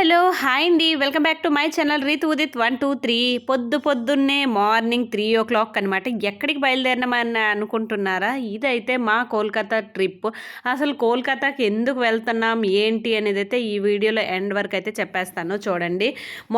Hello hi అండి. Welcome back to my channel Reet Udit one two three. పొద్దు పొద్దున్నే morning three ఓ clock అనమాట ఎక్కడికి బయలుదేరినామని అనుకుంటున్నారా? ఇదైతే మా కోల్కతా ట్రిప్. అసలు కోల్కతాకి ఎందుకు వెళ్తున్నాం ఏంటి అనేది అయితే ఈ వీడియోలో ఎండ్ వరకు అయితే చెప్పేస్తాను చూడండి.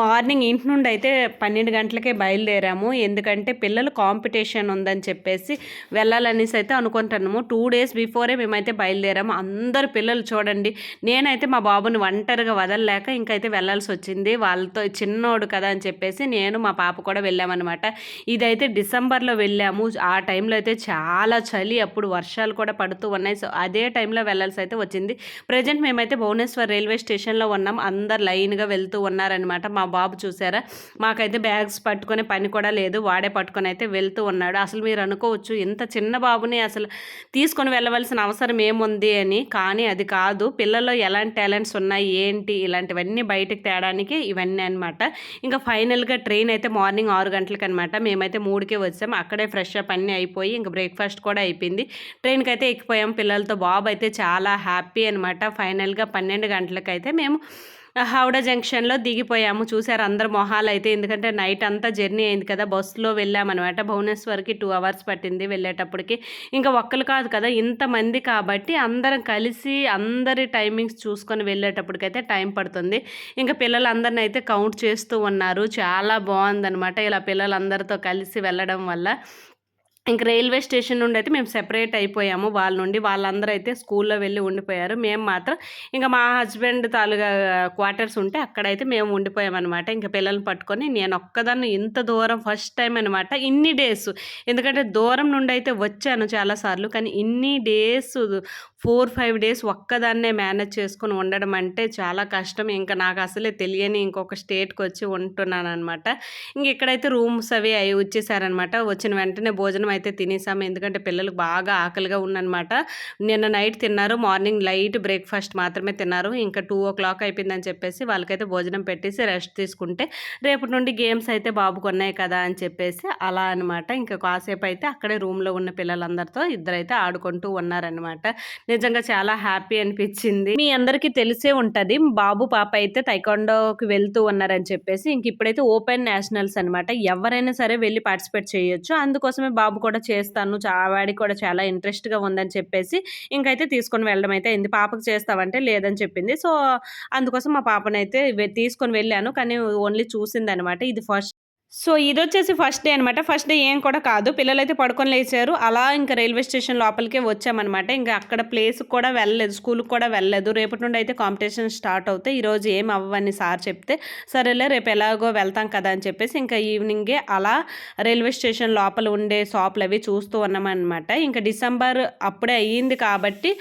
మార్నింగ్ ఇంటి నుండి అయితే పన్నెండు గంటలకే బయలుదేరాము. ఎందుకంటే పిల్లలు కాంపిటీషన్ ఉందని చెప్పేసి వెళ్ళాలనేసి అయితే అనుకుంటున్నాము. టూ డేస్ బిఫోరే మేమైతే బయలుదేరాము. అందరు పిల్లలు చూడండి. నేనైతే మా బాబుని ఒంటరిగా వదలలేక ఇంకా అయితే వెళ్ళాల్సి వచ్చింది. వాళ్ళతో చిన్నోడు కదా అని చెప్పేసి నేను మా పాప కూడా వెళ్ళామన్నమాట. ఇదైతే డిసెంబర్లో వెళ్ళాము. ఆ టైంలో అయితే చాలా చలి అప్పుడు వర్షాలు కూడా పడుతూ ఉన్నాయి. సో అదే టైంలో వెళ్ళాల్సి అయితే వచ్చింది. ప్రజెంట్ మేమైతే భువనేశ్వర్ రైల్వే స్టేషన్లో ఉన్నాం. అందరు లైన్గా వెళ్తూ ఉన్నారనమాట మా బాబు చూసారా? మాకైతే బ్యాగ్స్ పట్టుకునే పని కూడా లేదు. వాడే పట్టుకొని అయితే వెళ్తూ ఉన్నాడు. అసలు మీరు అనుకోవచ్చు ఇంత చిన్న బాబుని అసలు తీసుకొని వెళ్ళవలసిన అవసరం ఏముంది అని. కానీ అది కాదు. పిల్లల్లో ఎలాంటి టాలెంట్స్ ఉన్నాయి? ఏంటి? ఇలాంటివన్నీ బయటకు తేడానికి ఇవన్నీ అనమాట ఇంకా ఫైనల్గా ట్రైన్ అయితే మార్నింగ్ ఆరు గంటలకు అనమాట మేమైతే మూడుకే వచ్చాం. అక్కడే ఫ్రెష్ అప్ అన్నీ అయిపోయి ఇంకా బ్రేక్ఫాస్ట్ కూడా అయిపోయింది. ట్రైన్కి అయితే ఎక్కిపోయాం. పిల్లలతో బాబు అయితే చాలా హ్యాపీ అనమాట ఫైనల్గా పన్నెండు గంటలకైతే మేము హౌడా జంక్షన్లో దిగిపోయాము. చూసారు అందరు మొహాలు అయితే ఎందుకంటే నైట్ అంతా జర్నీ అయింది కదా. బస్సులో వెళ్ళామన్నమాట. భువనేశ్వర్కి టూ అవర్స్ పట్టింది వెళ్ళేటప్పటికి. ఇంకా ఒక్కరు కాదు కదా ఇంతమంది కాబట్టి అందరం కలిసి అందరి టైమింగ్స్ చూసుకొని వెళ్ళేటప్పటికైతే టైం పడుతుంది. ఇంకా పిల్లలందరిని అయితే కౌంట్ చేస్తూ ఉన్నారు. చాలా బాగుందనమాట ఇలా పిల్లలందరితో కలిసి వెళ్ళడం వల్ల. ఇంక రైల్వే స్టేషన్ నుండి అయితే మేము సెపరేట్ అయిపోయాము. వాళ్ళ నుండి వాళ్ళందరూ అయితే స్కూల్లో వెళ్ళి ఉండిపోయారు. మేము మాత్రం ఇంకా మా హస్బెండ్ తాలూగా క్వార్టర్స్ ఉంటే అక్కడైతే మేము ఉండిపోయామన్నమాట. ఇంకా పిల్లల్ని పట్టుకొని నేను ఒక్కదాన్ని ఇంత దూరం ఫస్ట్ టైం అనమాట ఇన్ని డేస్ ఎందుకంటే దూరం నుండి అయితే వచ్చాను చాలాసార్లు కానీ ఇన్ని డేస్ ఫోర్ ఫైవ్ డేస్ ఒక్కదాన్నే మేనేజ్ చేసుకుని ఉండడం అంటే చాలా కష్టం. ఇంకా నాకు అసలే తెలియని ఇంకొక స్టేట్కి వచ్చి ఉంటున్నాను అనమాట ఇంక ఇక్కడైతే రూమ్స్ అవి అవి వచ్చేసారనమాట వచ్చిన వెంటనే భోజనం అయితే తినేసాము. ఎందుకంటే పిల్లలకు బాగా ఆకలిగా ఉందనమాట నిన్న నైట్ తిన్నారు. మార్నింగ్ లైట్ బ్రేక్ఫాస్ట్ మాత్రమే తిన్నారు. ఇంకా టూ ఓ క్లాక్ అయిపోయిందని చెప్పేసి వాళ్ళకైతే భోజనం పెట్టేసి రెస్ట్ తీసుకుంటే రేపటి నుండి గేమ్స్ అయితే బాబు కొన్నాయి కదా అని చెప్పేసి అలా అనమాట. ఇంకా కాసేపు అయితే అక్కడే రూమ్లో ఉన్న పిల్లలందరితో ఇద్దరైతే ఆడుకుంటూ ఉన్నారనమాట. నిజంగా చాలా హ్యాపీ అనిపించింది. మీ అందరికీ తెలిసే ఉంటుంది బాబు పాప అయితే తైకొండోకి వెళ్తూ ఉన్నారని చెప్పేసి ఇంక ఇప్పుడైతే ఓపెన్ నేషనల్స్ అనమాట. ఎవరైనా సరే వెళ్ళి పార్టిసిపేట్ చేయొచ్చు. అందుకోసమే బాబు కూడా చేస్తాను. వాడికి కూడా చాలా ఇంట్రెస్ట్గా ఉందని చెప్పేసి ఇంకైతే తీసుకొని వెళ్ళడం అయితే అయింది. పాపకు చేస్తావంటే లేదని చెప్పింది. సో అందుకోసం మా పాపనైతే తీసుకొని వెళ్ళాను. కానీ ఓన్లీ చూసింది అనమాట ఇది ఫస్ట్ సో ఇది వచ్చేసి ఫస్ట్ డే అనమాట ఫస్ట్ డే ఏం కూడా కాదు. పిల్లలైతే పడుకొని లేచారు. అలా ఇంకా రైల్వే స్టేషన్ లోపలికే వచ్చామన్నమాట. ఇంకా అక్కడ ప్లేస్ కూడా వెళ్ళలేదు. స్కూల్కి కూడా వెళ్ళలేదు. రేపటి నుండి అయితే కాంపిటీషన్ స్టార్ట్ అవుతాయి. ఈరోజు ఏం అవ్వని సార్ చెప్తే సరేలే రేపు ఎలాగో వెళ్తాం కదా అని చెప్పేసి ఇంకా ఈవినింగే అలా రైల్వే స్టేషన్ లోపల ఉండే షాపులు అవి చూస్తూ ఉన్నామన్నమాట. ఇంకా డిసెంబర్ అప్పుడే అయ్యింది కాబట్టి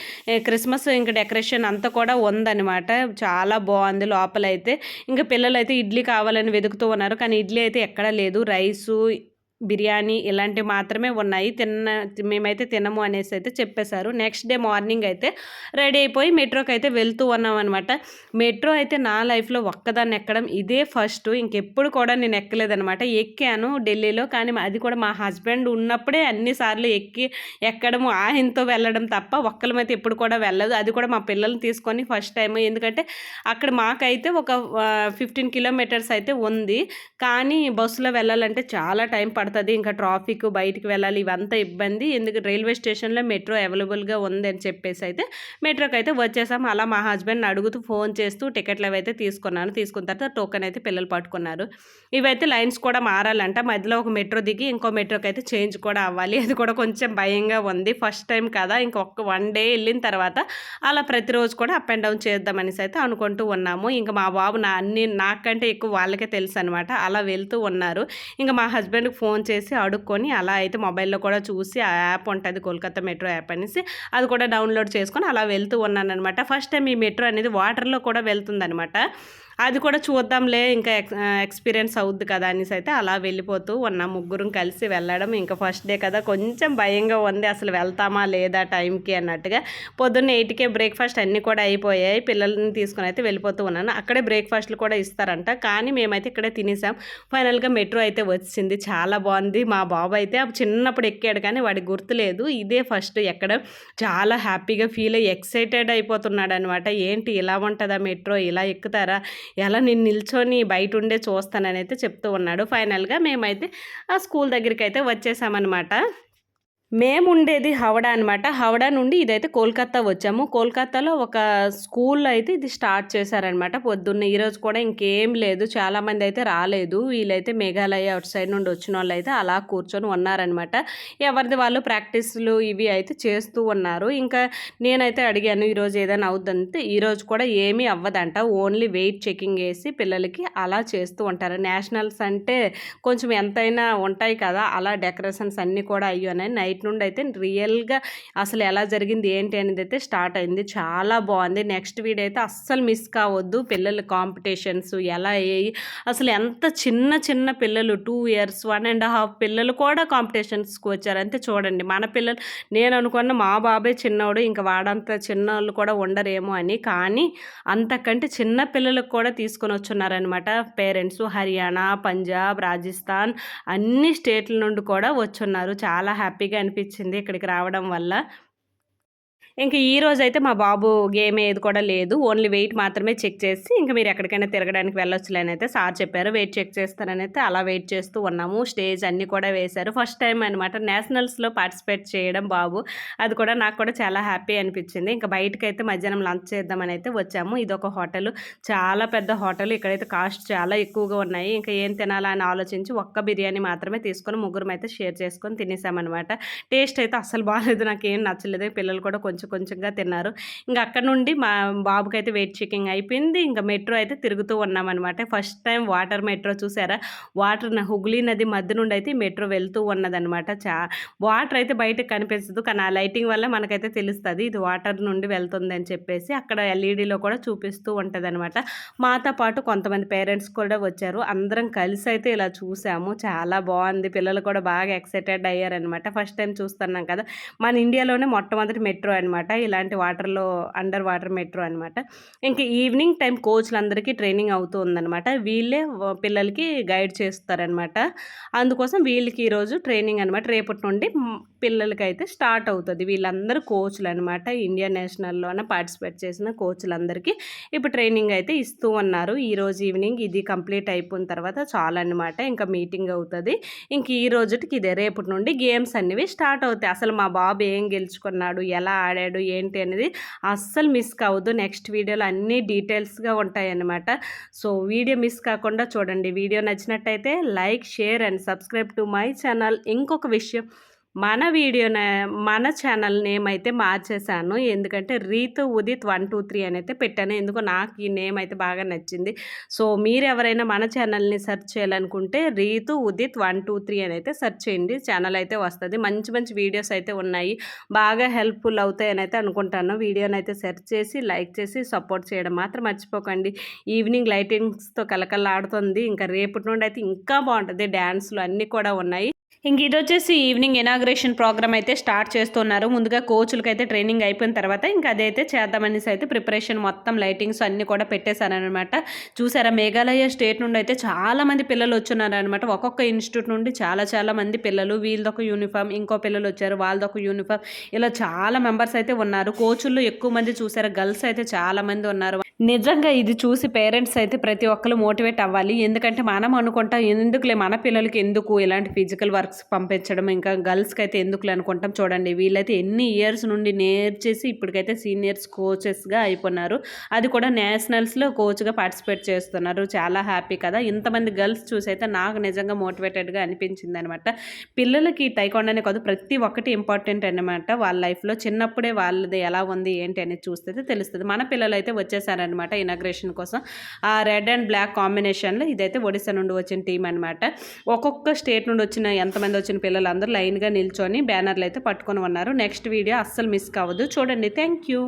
క్రిస్మస్ ఇంకా డెకరేషన్ అంతా కూడా ఉందన్నమాట. చాలా బాగుంది లోపలైతే. ఇంకా పిల్లలైతే ఇడ్లీ కావాలని వెతుకుతూ ఉన్నారు. కానీ ఇడ్లీ అయితే ఎక్కడ ఎక్కడా లేదు. రైసు బిర్యానీ ఇలాంటివి మాత్రమే ఉన్నాయి. తిన్న మేమైతే తినము అనేసి అయితే చెప్పేశారు. నెక్స్ట్ డే మార్నింగ్ అయితే రెడీ అయిపోయి మెట్రోకి అయితే వెళ్తూ ఉన్నాం అనమాట మెట్రో అయితే నా లైఫ్లో ఒక్కదాన్ని ఎక్కడం ఇదే ఫస్ట్. ఇంకెప్పుడు కూడా నేను ఎక్కలేదనమాట ఎక్కాను ఢిల్లీలో కానీ అది కూడా మా హస్బెండ్ ఉన్నప్పుడే అన్నిసార్లు ఎక్కి ఎక్కడము ఆయనతో వెళ్ళడం తప్ప ఒక్కలమైతే ఎప్పుడు కూడా వెళ్ళదు. అది కూడా మా పిల్లల్ని తీసుకొని ఫస్ట్ టైం ఎందుకంటే అక్కడ మాకైతే ఒక ఫిఫ్టీన్ కిలోమీటర్స్ అయితే ఉంది. కానీ బస్సులో వెళ్ళాలంటే చాలా టైం పడుతుంది. పడుతుంది. ఇంకా ట్రాఫిక్ బయటికి వెళ్ళాలి ఇవంతా ఇబ్బంది. ఎందుకు? రైల్వే స్టేషన్లో మెట్రో అవైలబుల్గా ఉంది అని చెప్పేసి అయితే మెట్రోకి అయితే వచ్చేసాం అలా మా హస్బెండ్ అడుగుతూ ఫోన్ చేస్తూ టికెట్లు అవైతే తీసుకున్నాను. తీసుకున్న తర్వాత టోకెన్ అయితే పిల్లలు పట్టుకున్నారు. ఇవైతే లైన్స్ కూడా మారాలంట. మధ్యలో ఒక మెట్రో దిగి ఇంకో మెట్రోకి అయితే చేంజ్ కూడా అవ్వాలి. అది కూడా కొంచెం భయంగా ఉంది. ఫస్ట్ టైం కదా ఇంకొక వన్ డే వెళ్ళిన తర్వాత అలా ప్రతిరోజు కూడా అప్ అండ్ డౌన్ చేద్దామనేసి అయితే అనుకుంటూ ఉన్నాము. ఇంకా మా బాబు నా అన్ని నాకంటే ఎక్కువ వాళ్ళకే తెలుసు అనమాట అలా వెళ్తూ ఉన్నారు. ఇంకా మా హస్బెండ్కి ఫోన్ ఫోన్ చేసి అడుక్కొని అలా అయితే మొబైల్లో కూడా చూసి ఆ యాప్ ఉంటుంది కోల్కతా మెట్రో యాప్ అనేసి అది కూడా డౌన్లోడ్ చేసుకొని అలా వెళ్తూ ఉన్నాను అనమాట ఫస్ట్ టైం ఈ మెట్రో అనేది వాటర్లో కూడా వెళ్తుందనమాట అది కూడా చూద్దాంలే ఇంకా ఎక్స్పీరియన్స్ అవుద్ది కదా అనేసి అయితే అలా వెళ్ళిపోతూ ఉన్న. ముగ్గురం కలిసి వెళ్ళడం ఇంకా ఫస్ట్ డే కదా. కొంచెం భయంగా ఉంది అసలు వెళ్తామా లేదా టైంకి అన్నట్టుగా. పొద్దున్న ఎయిట్కే బ్రేక్ఫాస్ట్ అన్నీ కూడా అయిపోయాయి. పిల్లల్ని తీసుకుని అయితే వెళ్ళిపోతూ ఉన్నాను. అక్కడే బ్రేక్ఫాస్ట్లు కూడా ఇస్తారంట. కానీ మేమైతే ఇక్కడే తినేసాం. ఫైనల్గా మెట్రో అయితే వచ్చింది. చాలా బాగుంది. మా బాబు అయితే చిన్నప్పుడు ఎక్కాడు కానీ వాడికి గుర్తులేదు ఇదే ఫస్ట్ ఎక్కడ. చాలా హ్యాపీగా ఫీల్ అయ్యి ఎక్సైటెడ్ అయిపోతున్నాడు అనమాట ఏంటి ఇలా ఉంటుందా మెట్రో? ఇలా ఎక్కుతారా? ఎలా నేను నిల్చొని బయట ఉండే చూస్తానని అయితే చెప్తూ ఉన్నాడు. ఫైనల్గా మేమైతే ఆ స్కూల్ దగ్గరికి అయితే వచ్చేసామన్నమాట. మేము ఉండేది హవడా అనమాట హవడా నుండి ఇదైతే కోల్కత్తా వచ్చాము. కోల్కత్తాలో ఒక స్కూల్లో అయితే ఇది స్టార్ట్ చేశారనమాట పొద్దున్న. ఈరోజు కూడా ఇంకేం లేదు. చాలామంది అయితే రాలేదు. వీళ్ళైతే మేఘాలయ అవుట్ సైడ్ నుండి వచ్చిన వాళ్ళు అయితే అలా కూర్చొని ఉన్నారనమాట ఎవరిది వాళ్ళు ప్రాక్టీస్లు ఇవి అయితే చేస్తూ ఉన్నారు. ఇంకా నేనైతే అడిగాను ఈరోజు ఏదైనా అవుద్దంటే ఈరోజు కూడా ఏమీ అవ్వదంట. ఓన్లీ వెయిట్ చెకింగ్ వేసి పిల్లలకి అలా చేస్తూ ఉంటారు. నేషనల్స్ అంటే కొంచెం ఎంతైనా ఉంటాయి కదా అలా డెకరేషన్స్ అన్నీ కూడా అయ్యోనని నైట్ నుండి అయితే రియల్గా అసలు ఎలా జరిగింది ఏంటి అనేది అయితే స్టార్ట్ అయింది. చాలా బాగుంది. నెక్స్ట్ వీడియో అయితే అస్సలు మిస్ కావద్దు. పిల్లల కాంపిటీషన్స్ ఎలా అయ్యాయి అసలు ఎంత చిన్న చిన్న పిల్లలు two years one and half పిల్లలు కూడా కాంపిటీషన్స్కి వచ్చారు అంతే చూడండి. మన పిల్లలు నేను అనుకున్న మా బాబాయ్ చిన్నవాడు ఇంకా వాడంత చిన్నవాళ్ళు కూడా ఉండరేమో అని. కానీ అంతకంటే చిన్న పిల్లలకు కూడా తీసుకొని వచ్చున్నారనమాట పేరెంట్స్ హర్యానా పంజాబ్ రాజస్థాన్ అన్ని స్టేట్ల నుండి కూడా వచ్చున్నారు. చాలా హ్యాపీగా అనిపించింది ఇక్కడికి రావడం వల్ల. ఇంక ఈ రోజు అయితే మా బాబు గేమ్ ఏది కూడా లేదు. ఓన్లీ వెయిట్ మాత్రమే చెక్ చేసి ఇంకా మీరు ఎక్కడికైనా తిరగడానికి వెళ్ళొచ్చులేని అయితే సార్ చెప్పారు. వెయిట్ చెక్ చేస్తారని అయితే అలా వెయిట్ చేస్తూ ఉన్నాము. స్టేజ్ అన్నీ కూడా వేశారు. ఫస్ట్ టైం అనమాట నేషనల్స్లో పార్టిసిపేట్ చేయడం బాబు. అది కూడా నాకు కూడా చాలా హ్యాపీ అనిపించింది. ఇంకా బయటకు అయితే మధ్యాహ్నం లంచ్ చేద్దామని అయితే వచ్చాము. ఇది ఒక హోటల్. చాలా పెద్ద హోటల్. ఇక్కడైతే కాస్ట్ చాలా ఎక్కువగా ఉన్నాయి. ఇంకా ఏం తినాలని ఆలోచించి ఒక్క బిర్యానీ మాత్రమే తీసుకొని ముగ్గురం అయితే షేర్ చేసుకొని తినేసామన్నమాట. టేస్ట్ అయితే అస్సలు బాగాలేదు నాకు ఏం నచ్చలేదు. పిల్లలు కూడా కొంచెం కొంచెంగా తిన్నారు. ఇంకా అక్కడ నుండి మా బాబుకి అయితే వెయిట్ చెకింగ్ అయిపోయింది. ఇంకా మెట్రో అయితే తిరుగుతూ ఉన్నామన్నమాట. ఫస్ట్ టైం వాటర్ మెట్రో చూసారా? వాటర్ హుగ్లీ నది మధ్య నుండి అయితే మెట్రో వెళ్తూ ఉన్నదనమాట చా వాటర్ అయితే బయటకు కనిపించదు కానీ ఆ లైటింగ్ వల్ల మనకైతే తెలుస్తుంది. ఇది వాటర్ నుండి వెళ్తుంది అని చెప్పేసి అక్కడ ఎల్ఈడిలో కూడా చూపిస్తూ ఉంటుంది అనమాట మాతో పాటు కొంతమంది పేరెంట్స్ కూడా వచ్చారు. అందరం కలిసి అయితే ఇలా చూసాము. చాలా బాగుంది. పిల్లలు కూడా బాగా ఎక్సైటెడ్ అయ్యారనమాట ఫస్ట్ టైం చూస్తున్నాం కదా. మన ఇండియాలోనే మొట్టమొదటి మెట్రో అనమాట అనమాట. ఇలాంటి వాటర్లో అండర్ వాటర్ మెట్రో అనమాట. ఇంకా ఈవినింగ్ టైం కోచ్లందరికీ ట్రైనింగ్ అవుతూ ఉందనమాట. వీళ్ళే పిల్లలకి గైడ్ చేస్తారనమాట. అందుకోసం వీళ్ళకి ఈరోజు ట్రైనింగ్ అనమాట. రేపటి నుండి పిల్లలకి అయితే స్టార్ట్ అవుతుంది. వీళ్ళందరూ కోచ్లు అనమాట ఇండియా నేషనల్లోనే పార్టిసిపేట్ చేసిన కోచ్లందరికీ ఇప్పుడు ట్రైనింగ్ అయితే ఇస్తూ ఉన్నారు. ఈరోజు ఈవినింగ్ ఇది కంప్లీట్ అయిపోయిన తర్వాత చాలన్నమాట ఇంకా మీటింగ్ అవుతుంది. ఇంక ఈ రోజుకి ఇదే. రేపటి నుండి గేమ్స్ అనేవి స్టార్ట్ అవుతాయి. అసలు మా బాబు ఏం గెలుచుకున్నాడు? ఎలా ఆడాడు? మాట్లాడాడు ఏంటి అనేది అస్సలు మిస్ కావద్దు. నెక్స్ట్ వీడియోలో అన్ని డీటెయిల్స్గా ఉంటాయి అన్నమాట సో వీడియో మిస్ కాకుండా చూడండి. వీడియో నచ్చినట్టయితే like share and subscribe to my channel. ఇంకొక విషయం మన వీడియో మన ఛానల్ నేమ్ అయితే మార్చేశాను ఎందుకంటే Ritu Udit one two three అని అయితే పెట్టాను. ఎందుకో నాకు ఈ నేమ్ అయితే బాగా నచ్చింది. సో మీరు ఎవరైనా మన ఛానల్ని సెర్చ్ చేయాలనుకుంటే Ritu Udit one two three అని అయితే సెర్చ్ చేయండి. ఛానల్ అయితే వస్తుంది. మంచి మంచి వీడియోస్ అయితే ఉన్నాయి. బాగా హెల్ప్ఫుల్ అవుతాయని అయితే అనుకుంటాను. వీడియోని అయితే సెర్చ్ చేసి లైక్ చేసి సపోర్ట్ చేయడం మాత్రం మర్చిపోకండి. ఈవినింగ్ లైటింగ్స్తో కలకల్లాడుతుంది ఇంకా రేపటి నుండి అయితే ఇంకా బాగుంటుంది. డ్యాన్స్లు అన్నీ కూడా ఉన్నాయి. ఇంక ఇది వచ్చేసి ఈవినింగ్ ఇనాగ్రేషన్ ప్రోగ్రామ్ అయితే స్టార్ట్ చేస్తున్నారు. ముందుగా కోచ్లకి అయితే ట్రైనింగ్ అయిపోయిన తర్వాత ఇంకా అదైతే చేద్దామనేసి అయితే ప్రిపరేషన్ మొత్తం లైటింగ్స్ అన్నీ కూడా పెట్టేశారనమాట చూసారా మేఘాలయ స్టేట్ నుండి అయితే చాలా మంది పిల్లలు వచ్చున్నారనమాట ఒక్కొక్క ఇన్స్టిట్యూట్ నుండి చాలా చాలా మంది పిల్లలు వీళ్ళదొక యూనిఫామ్ ఇంకో పిల్లలు వచ్చారు వాళ్ళదొక యూనిఫామ్. ఇలా చాలా మెంబర్స్ అయితే ఉన్నారు. కోచుల్లో ఎక్కువ మంది చూసారు గర్ల్స్ అయితే చాలా మంది ఉన్నారు. నిజంగా ఇది చూసి పేరెంట్స్ అయితే ప్రతి ఒక్కరు మోటివేట్ అవ్వాలి. ఎందుకంటే మనం అనుకుంటాం ఎందుకులే? మన పిల్లలకి ఎందుకు ఇలాంటి ఫిజికల్ వర్క్స్ పంపించడం? ఇంకా గర్ల్స్కి అయితే ఎందుకులే? అనుకుంటాం చూడండి. వీళ్ళైతే ఎన్ని ఇయర్స్ నుండి నేర్చేసి ఇప్పటికైతే సీనియర్స్ కోచెస్గా అయిపోయినారు. అది కూడా నేషనల్స్లో కోచ్గా పార్టిసిపేట్ చేస్తున్నారు. చాలా హ్యాపీ కదా? ఇంతమంది గర్ల్స్ చూసి అయితే నాకు నిజంగా మోటివేటెడ్గా అనిపించింది అనమాట పిల్లలకి టైకొండనే కాదు ప్రతి ఒక్కటి ఇంపార్టెంట్ అనమాట వాళ్ళ లైఫ్లో చిన్నప్పుడే వాళ్ళది ఎలా ఉంది ఏంటి అనేది చూస్తే తెలుస్తుంది. మన పిల్లలు అయితే వచ్చేసారని అనమాట ఇనాగ్రేషన్ కోసం. ఆ రెడ్ అండ్ బ్లాక్ కాంబినేషన్లో ఇదైతే ఒడిశా నుండి వచ్చిన టీం అనమాట. ఒక్కొక్క స్టేట్ నుండి వచ్చిన ఎంతమంది వచ్చిన పిల్లలందరూ లైన్గా నిల్చొని బ్యానర్లు అయితే పట్టుకొని ఉన్నారు. నెక్స్ట్ వీడియో అస్సలు మిస్ కావద్దు. చూడండి. Thank you